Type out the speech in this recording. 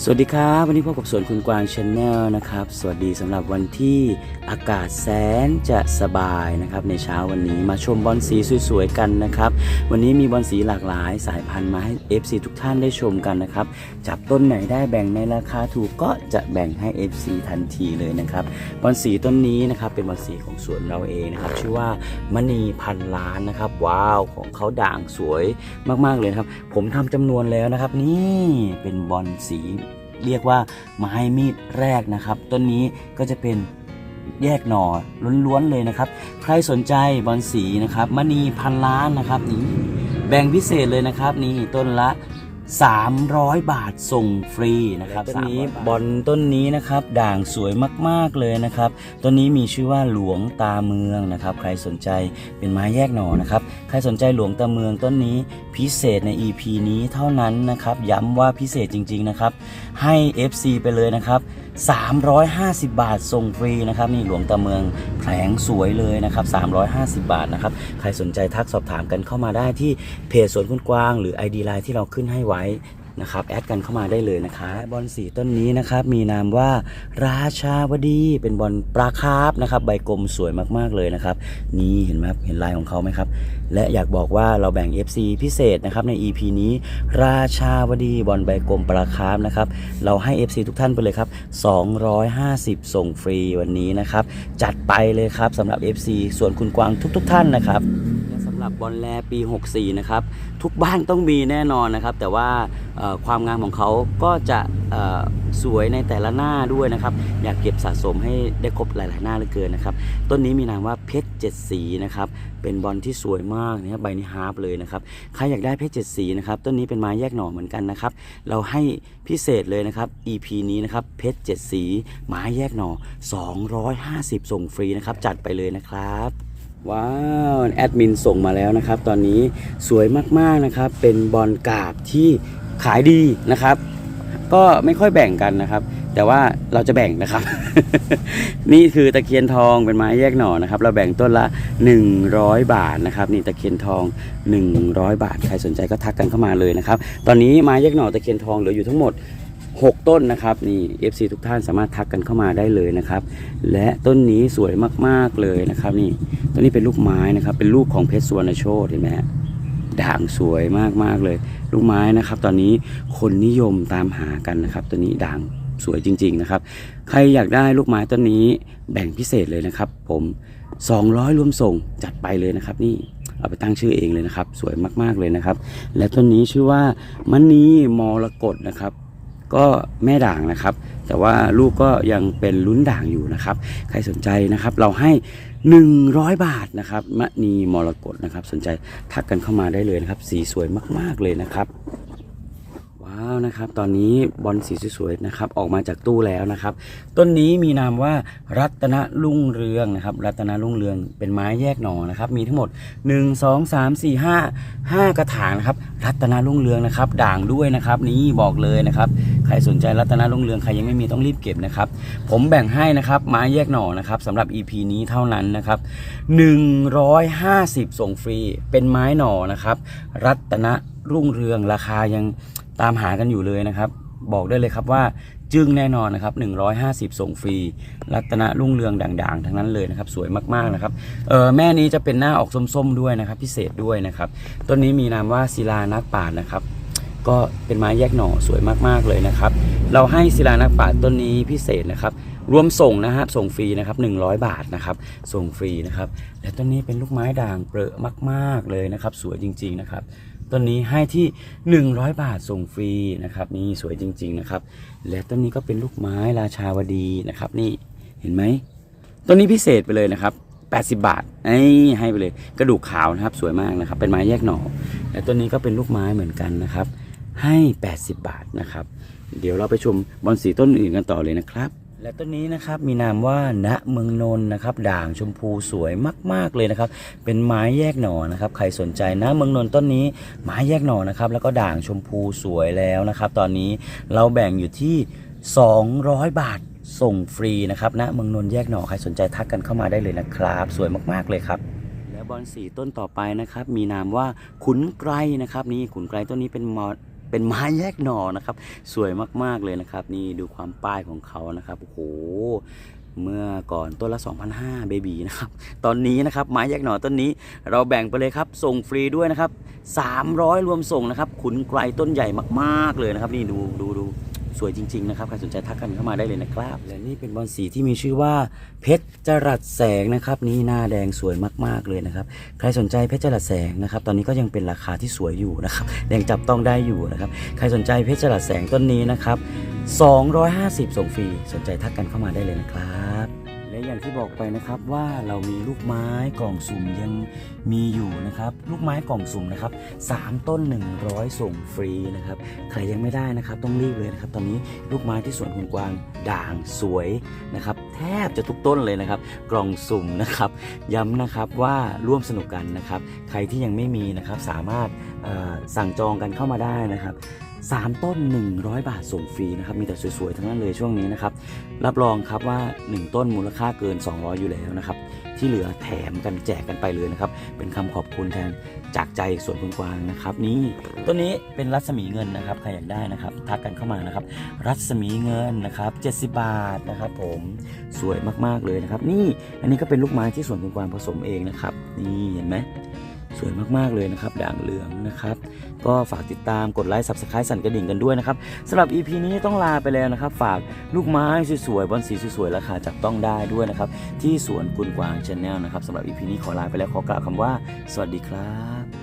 สวัสดีครับ วันนี้พบกับสวนคุณกวางชาแนลนะครับ สวัสดีสำหรับวันที่อากาศแสนจะสบายนะครับในเช้าวันนี้มาชมบอลสีสวยๆกันนะครับ วันนี้มีบอลสีหลากหลายสายพันธุ์มาให้ FC ทุกท่านได้ชมกันนะครับ จับต้นไหนได้แบ่งในราคาถูกก็จะแบ่งให้ FC ทันทีเลยนะครับบอลสีต้นนี้นะครับเป็นบอลสีของสวนเราเองนะครับชื่อว่ามณีพันล้านนะครับ ว้าวของเขาด่างสวยมากๆเลยครับ ผมทำจำนวนแล้วนะครับ นี่เป็นบอลสี เรียกว่าไม้มีดแรกนะครับ ต้นนี้ก็จะเป็นแยกหน่อล้วนๆเลยนะครับ ใครสนใจบอนสีนะครับมณีพันล้านนะครับนี่แบ่งพิเศษเลยนะครับนี่ต้นละ 300 บาทส่งฟรีนะครับต้นนี้บอลต้นนี้นะครับ ด่างสวยมากๆเลยนะครับต้นนี้มีชื่อว่าหลวงตาเมืองนะครับ ใครสนใจเป็นไม้แยกหน่อนะครับ ใครสนใจหลวงตาเมืองต้นนี้พิเศษใน EP นี้เท่านั้นนะครับ ย้ำว่าพิเศษจริง ๆนะครับ ให้ FC ไปเลยนะครับ350 บาทส่งฟรีนะครับนี่หลวงตาเมืองแผลงสวยเลยนะครับ350 บาทนะครับใครสนใจทักสอบถามกันเข้ามาได้ที่เพจสวนคุณกวาง หรือ ID ไลน์ที่เราขึ้นให้ไว้ นะครับแอดกันเข้ามาได้เลยนะคะบอลสีต้นนี้นะครับมีนามว่าราชาวดีเป็นบอลปลาคาร์ฟนะครับใบกลมสวยมากๆเลยนะครับนี่เห็นไหมครับเห็นลายของเขาไหมครับและอยากบอกว่าเราแบ่ง FC พิเศษนะครับใน EP นี้ ราชาวดีบอลใบกลมปลาคาร์ฟนะครับเราให้ FC ทุกท่านไปเลยครับ250 ส่งฟรีวันนี้นะครับจัดไปเลยครับสำหรับ FC ส่วนคุณกวางทุก ๆ ท่านนะครับ หรับบอลแลปี 64 นะครับ ทุกบ้านต้องมีแน่นอนนะครับ แต่ว่าความงามของเขาก็จะสวยในแต่ละหน้าด้วยนะครับ อยากเก็บสะสมให้ได้ครบหลาย ๆ หน้าเหลือเกินนะครับ ต้นนี้มีนามว่าเพชรเจ็ดสีนะครับ เป็นบอลที่สวยมากเนะครับใบนี้ฮาร์ปเลยนะครับ ใครอยากได้เพชรเจ็ดสีนะครับ ต้นนี้เป็นไม้แยกหน่อเหมือนกันนะครับ เราให้พิเศษเลยนะครับ EP นี้นะครับ เพชรเจ็ดสี ไม้แยกหน่อ 250 ส่งฟรีนะครับ จัดไปเลยนะครับ ว้าวแอดมินส่งมาแล้วนะครับ ตอนนี้สวยมากๆนะครับ เป็นบอลกาบที่ขายดีนะครับ ก็ไม่ค่อยแบ่งกันนะครับ แต่ว่าเราจะแบ่งนะครับ นี่คือตะเคียนทองเป็นไม้แยกหน่อนะครับ เราแบ่งต้นละ 100 บาทนะครับ นี่ตะเคียนทอง 100 บาท ใครสนใจก็ทักกันเข้ามาเลยนะครับ ตอนนี้ไม้แยกหน่อตะเคียนทองเหลืออยู่ทั้งหมด 6 ต้นนะครับนี่ FC ทุกท่านสามารถทักกันเข้ามาได้เลยนะครับ และต้นนี้สวยมากๆเลยนะครับนี่ต้นนี้เป็นลูกไม้นะครับ เป็นลูกของเพชรสุวรรณโชตเห็นไหมด่างสวยมากๆเลย ลูกไม้นะครับ ตอนนี้คนนิยมตามหากันนะครับตัวนี้ด่างสวยจริง ๆนะครับ ใครอยากได้ลูกไม้ต้นนี้แบ่งพิเศษเลยนะครับ ผม 200 รวมส่งจัดไปเลยนะครับ นี่เอาไปตั้งชื่อเองเลยนะครับ สวยมากๆเลยนะครับ และต้นนี้ชื่อว่ามณีมรกตนะครับ ก็แม่ด่างนะครับ แต่ว่าลูกก็ยังเป็นลุ้นด่างอยู่นะครับ ใครสนใจนะครับ เราให้ 100 บาทนะครับมณีมรกตนะครับ สนใจทักกันเข้ามาได้เลยนะครับ สีสวยมาก ๆเลยนะครับ ว้าวนะครับ ตอนนี้บอลสีสวยๆนะครับ ออกมาจากตู้แล้วนะครับ ต้นนี้มีนามว่ารัตนรุ่งเรืองนะครับ รัตนรุ่งเรืองเป็นไม้แยกหน่อนะครับ มีทั้งหมด 1 2 3 4 5 5 กระถางนะครับ รัตนรุ่งเรืองนะครับ ด่างด้วยนะครับ นี่บอกเลยนะครับ ใครสนใจรัตนรุ่งเรืองใครยังไม่มีต้องรีบเก็บนะครับ ผมแบ่งให้นะครับ ไม้แยกหน่อนะครับสำหรับ EP นี้เท่านั้นนะครับ150 ส่งฟรี เป็นไม้หน่อนะครับ รัตนรุ่งเรืองราคายัง ตามหากันอยู่เลยนะครับ บอกได้เลยครับว่าจึ้งแน่นอนนะครับ150 ส่งฟรี รัตนรุ่งเรืองด่างๆ ทั้งนั้นเลยนะครับ สวยมากๆนะครับเออแม่นี้จะเป็นหน้าออกส้มๆด้วยนะครับ พิเศษด้วยนะครับ ต้นนี้มีนามว่าศิลานักป่านะครับ ก็เป็นไม้แยกหน่อสวยมากๆเลยนะครับ เราให้ศิลานักป่าต้นนี้พิเศษนะครับรวมส่งนะครับส่งฟรีนะครับ100 บาทนะครับ ส่งฟรีนะครับ และต้นนี้เป็นลูกไม้ด่างเปรอะมาก ๆเลยนะครับ สวยจริง ๆนะครับต้นนี้ให้ที่ 100 บาทส่งฟรีนะครับ นี่สวยจริง ๆนะครับ และต้นนี้ก็เป็นลูกไม้ราชาวดีนะครับ นี่เห็นไหมต้นนี้พิเศษไปเลยนะครับ80 บาทไอ้ให้ไปเลย กระดูกขาวนะครับ สวยมากนะครับ เป็นไม้แยกหน่อและต้นนี้ก็เป็นลูกไม้เหมือนกันนะครับ ให้ 80 บาทนะครับ เดี๋ยวเราไปชมบอลสีต้นอื่นกันต่อเลยนะครับ และต้นนี้นะครับมีนามว่าณเมืองนนท์นะครับ ด่างชมพูสวยมาก ๆเลยนะครับ เป็นไม้แยกหน่อนะครับ ใครสนใจณเมืองนนท์ต้นนี้ไม้แยกหน่อนะครับ แล้วก็ด่างชมพูสวยแล้วนะครับ ตอนนี้เราแบ่งอยู่ที่ 200 บาทส่งฟรีนะครับณเมืองนนท์แยกหน่อใครสนใจทักกันเข้ามาได้เลยนะครับ สวยมากๆเลยครับ และบอลสีต้นต่อไปนะครับ มีนามว่าขุนไกรนะครับ นี่ขุนไกรต้นนี้เป็นมอ เป็นไม้แยกหน่อนะครับ สวยมากๆเลยนะครับ นี่ดูความป้ายของเขานะครับโอ้โหเมื่อก่อนต้นละ 2,500เบบีนะครับ ตอนนี้นะครับไม้แยกหน่อต้นนี้ เราแบ่งไปเลยครับ ส่งฟรีด้วยนะครับ 300 รวมส่งนะครับ ขุนไกลต้นใหญ่มาก ๆ เลยนะครับ นี่ดูดูดู สวยจริง ๆ นะครับใครสนใจทักกันเข้ามาได้เลยนะครับ และนี่เป็นบอลสีที่มีชื่อว่าเพชรจรัสแสงนะครับ นี่หน้าแดงสวยมากๆเลยนะครับ ใครสนใจเพชรจรัสแสงนะครับ ตอนนี้ก็ยังเป็นราคาที่สวยอยู่นะครับยังจับต้องได้อยู่นะครับ ใครสนใจเพชรจรัสแสงต้นนี้นะครับ250 ส่งฟรี สนใจทักกันเข้ามาได้เลยนะครับ ที่บอกไปนะครับว่าเรามีลูกไม้กล่องสุ่มยังมีอยู่นะครับ ลูกไม้กล่องสุ่มนะครับ3ต้น 100 ส่งฟรีนะครับ ใครยังไม่ได้นะครับ ต้องรีบเลยนะครับ ตอนนี้ลูกไม้ที่สวนคุณกวางด่างสวยนะครับ แทบจะทุกต้นเลยนะครับ กล่องสุ่มนะครับ ย้ำนะครับว่าร่วมสนุกกันนะครับ ใครที่ยังไม่มีนะครับสามารถสั่งจองกันเข้ามาได้นะครับ สามต้น 100 บาทส่งฟรีนะครับ มีแต่สวยๆ ทั้งนั้นเลยช่วงนี้นะครับ รับรองครับว่า 1 ต้นมูลค่าเกิน 200 อยู่แล้วนะครับ ที่เหลือแถมกันแจกกันไปเลยนะครับ เป็นคำขอบคุณแทนจากใจสวนคุณกวางนะครับ นี่ต้นนี้เป็นรัศมีเงินนะครับ ใครอยากได้นะครับ ทักกันเข้ามานะครับ รัศมีเงินนะครับ 70 บาทนะครับ ผมสวยมากๆเลยนะครับ นี่อันนี้ก็เป็นลูกไม้ที่สวนคุณกวางผสมเองนะครับ นี่เห็นไหม วยมากๆเลยนะครับ ด่างเหลืองนะครับ ก็ฝากติดตามกดไลค์ subscribe สั่นกระดิ่งกันด้วยนะครับสำหรับ EP นี้ต้องลาไปแล้วนะครับ ฝากลูกไม้สวยๆบอนสีสวยๆราคาจับต้องได้ด้วยนะครับ ที่สวนกุลกวางชาแนลนะครับสำหรับ EP นี้ขอลาไปแล้วขอกล่าวคำว่า สวัสดีครับ